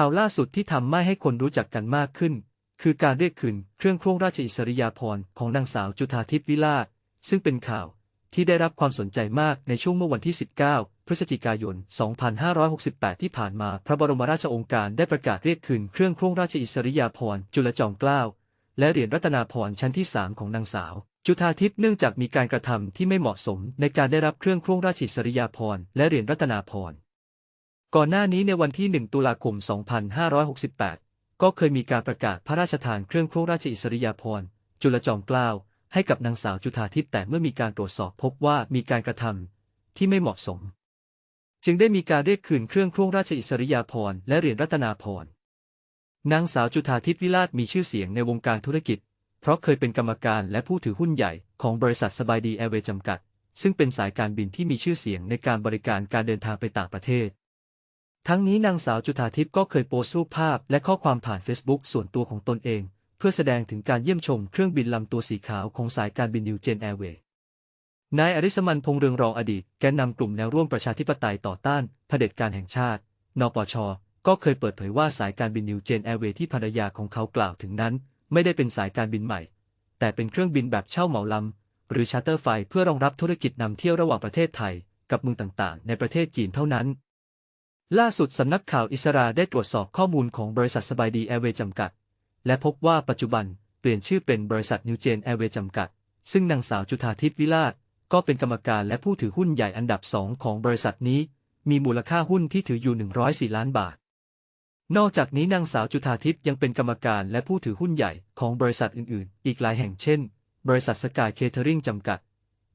ข่าวล่าสุดที่ทำไม่ให้คนรู้จักกันมากขึ้น คือการเรียกคืนเครื่องโครงราชอิสริยาภรณ์ของนางสาวจุธาทิพย์วิลาศซึ่งเป็นข่าวที่ได้รับความสนใจมากในช่วงเมื่อวันที่ 19 พฤศจิกายน 2568 ที่ผ่านมา พระบรมราชองค์การได้ประกาศเรียกคืนเครื่องโครงราชอิสริยาภรณ์จุลจอมเกล้าและเหรียญรัตนาภรณ์ชั้นที่ 3 ของนางสาวจุธาทิพย์เนื่องจากมีการกระทำที่ไม่เหมาะสมในการได้รับเครื่องโครงราชอิสริยาภรณ์และเหรียญรัตนาภรณ์ ก่อนหน้านี้ในวันที่ 1 ตุลาคม 2568 ก็เคยมีการประกาศพระราชทานเครื่องโครงราชอิสริยาภรณ์จุลจอมเกล้าให้กับนางสาวจุธาทิพย์แต่เมื่อมีการตรวจสอบพบว่ามีการกระทำที่ไม่เหมาะสม จึงได้มีการเรียกคืนเครื่องโครงราชอิสริยาภรณ์และเหรียญรัตนาภรณ์นางสาวจุธาทิพย์วิลาศมีชื่อเสียงในวงการธุรกิจ เพราะเคยเป็นกรรมการและผู้ถือหุ้นใหญ่ของบริษัทสบายดีแอร์เวย์จำกัด ซึ่งเป็นสายการบินที่มีชื่อเสียงในการบริการการเดินทางไปต่างประเทศ ทั้งนี้นางสาวจุธาทิพย์ก็เคยโพสต์รูปภาพและข้อความผ่าน Facebook ส่วนตัวของตนเอง เพื่อแสดงถึงการเยี่ยมชมเครื่องบินลำตัวสีขาวของสายการบินนิวเจนแอร์เวย์นายอริสมันพงเรืองรองอดีตแกนนำกลุ่มแนวร่วมประชาธิปไตยต่อต้านเผด็จการแห่งชาติ นปช ก็เคยเปิดเผยว่าสายการบินนิวเจนแอร์เวย์ที่ภรรยาของเขากล่าวถึงนั้น ไม่ได้เป็นสายการบินใหม่ แต่เป็นเครื่องบินแบบเช่าเหมาลำหรือชาร์เตอร์ไฟเพื่อรองรับธุรกิจนำเที่ยวระหว่างประเทศไทย กับเมืองต่างๆ ในประเทศจีนเท่านั้น ล่าสุดสำนักข่าวอิสราได้ตรวจสอบข้อมูลของบริษัทสบายดีแอร์เวย์จำกัด และพบว่าปัจจุบันเปลี่ยนชื่อเป็นบริษัทนิวเจนแอร์เวย์จำกัด ซึ่งนางสาวจุธาทิพย์วิลาศก็เป็นกรรมการและผู้ถือหุ้นใหญ่อันดับสองของบริษัทนี้ มีมูลค่าหุ้นที่ถืออยู่ 104 ล้านบาท นอกจากนี้นางสาวจุธาทิพย์ยังเป็นกรรมการและผู้ถือหุ้นใหญ่ของบริษัทอื่นๆ อีกหลายแห่งเช่น บริษัทสกายเคเทอริงจำกัด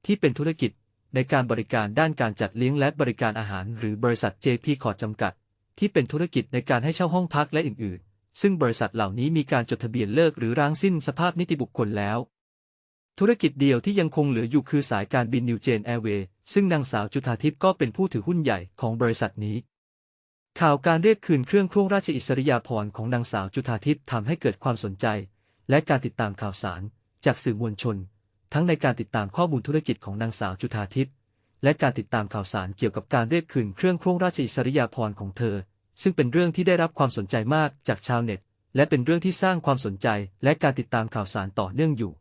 ที่เป็นธุรกิจ ในการบริการด้านการจัดเลี้ยงและบริการอาหาร หรือบริษัท JP คอดจำกัด ที่เป็นธุรกิจในการให้เช่าห้องพักและอื่นๆ ซึ่งบริษัทเหล่านี้มีการจดทะเบียนเลิกหรือร้างสิ้นสภาพนิติบุคคลแล้ว ธุรกิจเดียวที่ยังคงเหลืออยู่คือสายการบินนิวเจนแอร์เวย์ซึ่งนางสาวจุธาทิพย์ก็เป็นผู้ถือหุ้นใหญ่ของบริษัทนี้ ข่าวการเรียกคืนเครื่องครงราชอิสริยาภรณ์ของนางสาวจุธาทิพย์ทำให้เกิดความสนใจ และการติดตามข่าวสาร จากสื่อมวลชน ทั้งในการติดตามข้อมูลธุรกิจของนางสาวจุธาทิพย์และการติดตามข่าวสารเกี่ยวกับการเรียกคืนเครื่องโครงราชอิสริยาภรณ์ของเธอ ซึ่งเป็นเรื่องที่ได้รับความสนใจมากจากชาวเน็ต และเป็นเรื่องที่สร้างความสนใจและการติดตามข่าวสารต่อเนื่องอยู่